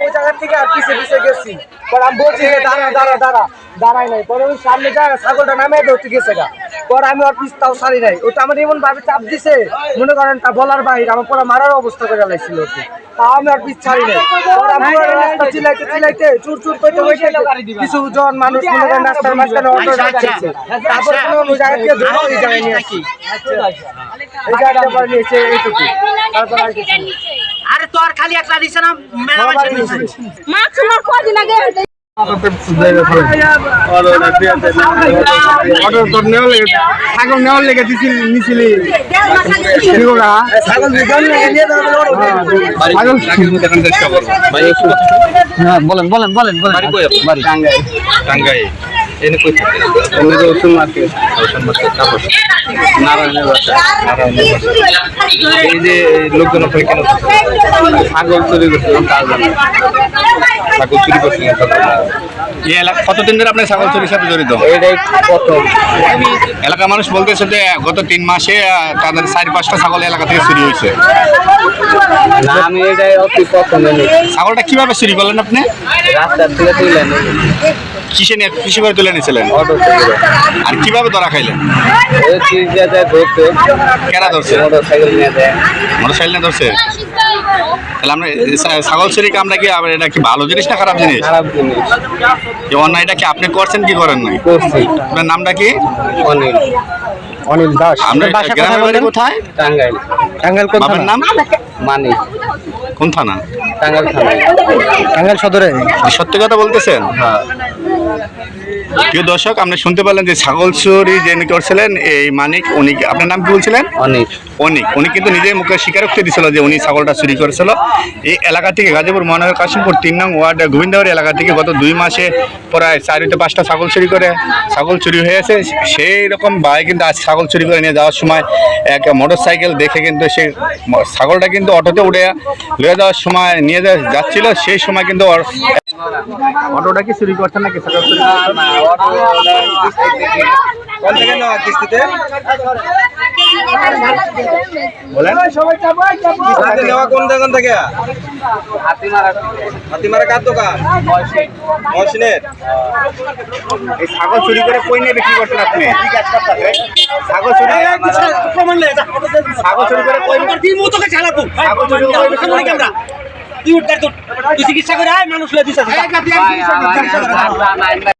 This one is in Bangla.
ওই জায়গা থেকে আর পিছে পিছে গেছি। পর আমি বলছি যে দাঁড়া দাঁড়া দাঁড়া দাঁড়াই নাই। পরে ওই সামনে যা ছাগলটা নামে ধরতে গেছে গা। পর আমি ওর পিছ তাও সারি নাই। ওটা আমার এমন ভাবে চাপ দিছে মনে করেন তা বলার বাহির আমার পরে মারার অবস্থা করে লাগছিল ওকে। তাও আমি আর পিছ ছাড়ি নাই। পর আমি রাস্তা চিলাইতে চিলাইতে চুর চুর করতে বসে কিছু জন মানুষ মনে করেন রাস্তার মাঝখানে অটো ডাকছে তারপর কোনো ওই জায়গা থেকে ধরে এই জায়গায় নিয়ে আসি। এই জায়গাটা পরে নিয়েছে এইটুকু। তারপর আর কিছু। আরে তোর খালি একলা দিছে না মেলা মানুষের দিছে। মাছ আমার কদিন আগে ছাগল নেওয়ার লেগে দিছিল নিছিলি। হ্যাঁ বলেন বলেন বলেন। বলেন টাঙ্গাই টাঙ্গাই এনে কই থাকে? মার্কেট রসুন মার্কেট তারপর? নারায়ণের বাসা এই যে লোকজন ওখানে কেন ছাগল চুরি করছিলাম তার জন্য ঠাকুর চুরি করছিলেন এই এলাকা কতদিন ধরে আপনি ছাগল চুরির সাথে জড়িত? প্রথম। এলাকার মানুষ বলতেছে যে গত তিন মাসে তাদের চার পাঁচটা ছাগল এলাকা থেকে চুরি হয়েছে। না আমি এটাই অতি ছাগলটা কীভাবে চুরি করলেন আপনি? রাস্তার থেকে কিসে নিয়ে কিসে করে তুলে নিয়েছিলেন অটো আর কীভাবে ধরা খাইলেন? কেরা ধরছে? মোটর সাইকেল নিয়ে দেয় মোটর সাইকেল নিয়ে ধরছে? তাহলে আমরা ছাগল চুরিকে আমরা কি আবার এটা কি ভালো জিনিস না খারাপ জিনিস? খারাপ জিনিস। এই অন্যায়টা কি আপনি করছেন কি করেন নাই? করছি। আপনার নামটা কি? অনিল। অনিল দাস। আপনার বাসা বাড়ি কোথায়? টাঙ্গাইল। টাঙ্গাইল কোন বাবার নাম? মানি কোন থানা? টাঙ্গাইল থানায় টাঙ্গাইল সদরে। সত্যি কথা বলতেছেন? হ্যাঁ। প্রিয় দর্শক আপনি শুনতে পারলেন যে ছাগল চুরি যিনি করছিলেন এই মানিক উনি আপনার নাম কি বলছিলেন? অনিল অনিক। উনি কিন্তু নিজের মুখে স্বীকারোক্তি দিছিল যে উনি ছাগলটা চুরি করেছিল। এই এলাকা থেকে গাজীপুর মহানগর কাশিমপুর তিন নং ওয়ার্ড গোবিন্দবাড়ি এলাকা থেকে গত দুই মাসে প্রায় চার হইতে পাঁচটা ছাগল চুরি করে ছাগল চুরি হয়েছে। সেই রকম ভাই কিন্তু আজ ছাগল চুরি করে নিয়ে যাওয়ার সময় এক মোটর সাইকেল দেখে কিন্তু সে ছাগলটা কিন্তু অটোতে উঠে লয়ে যাওয়ার সময় নিয়ে যাচ্ছিল। সেই সময় কিন্তু অটোটা কি চুরি করছেন নাকি কিস্তিতে। বলেন। কিস্তিতে নেওয়া কোন দোকান থেকে? হাতিমারা হাতিমারা কার দোকান? মহসিনের? এই ছাগল চুরি করে কই নিয়ে বিক্রি করছেন আপনি? ছাগল চুরি ছাগল চুরি করে কই ছাগল চুরি করে তুই উঠতে তুই চিকিৎসা করে আয় মানুষ লয়ে দিছিস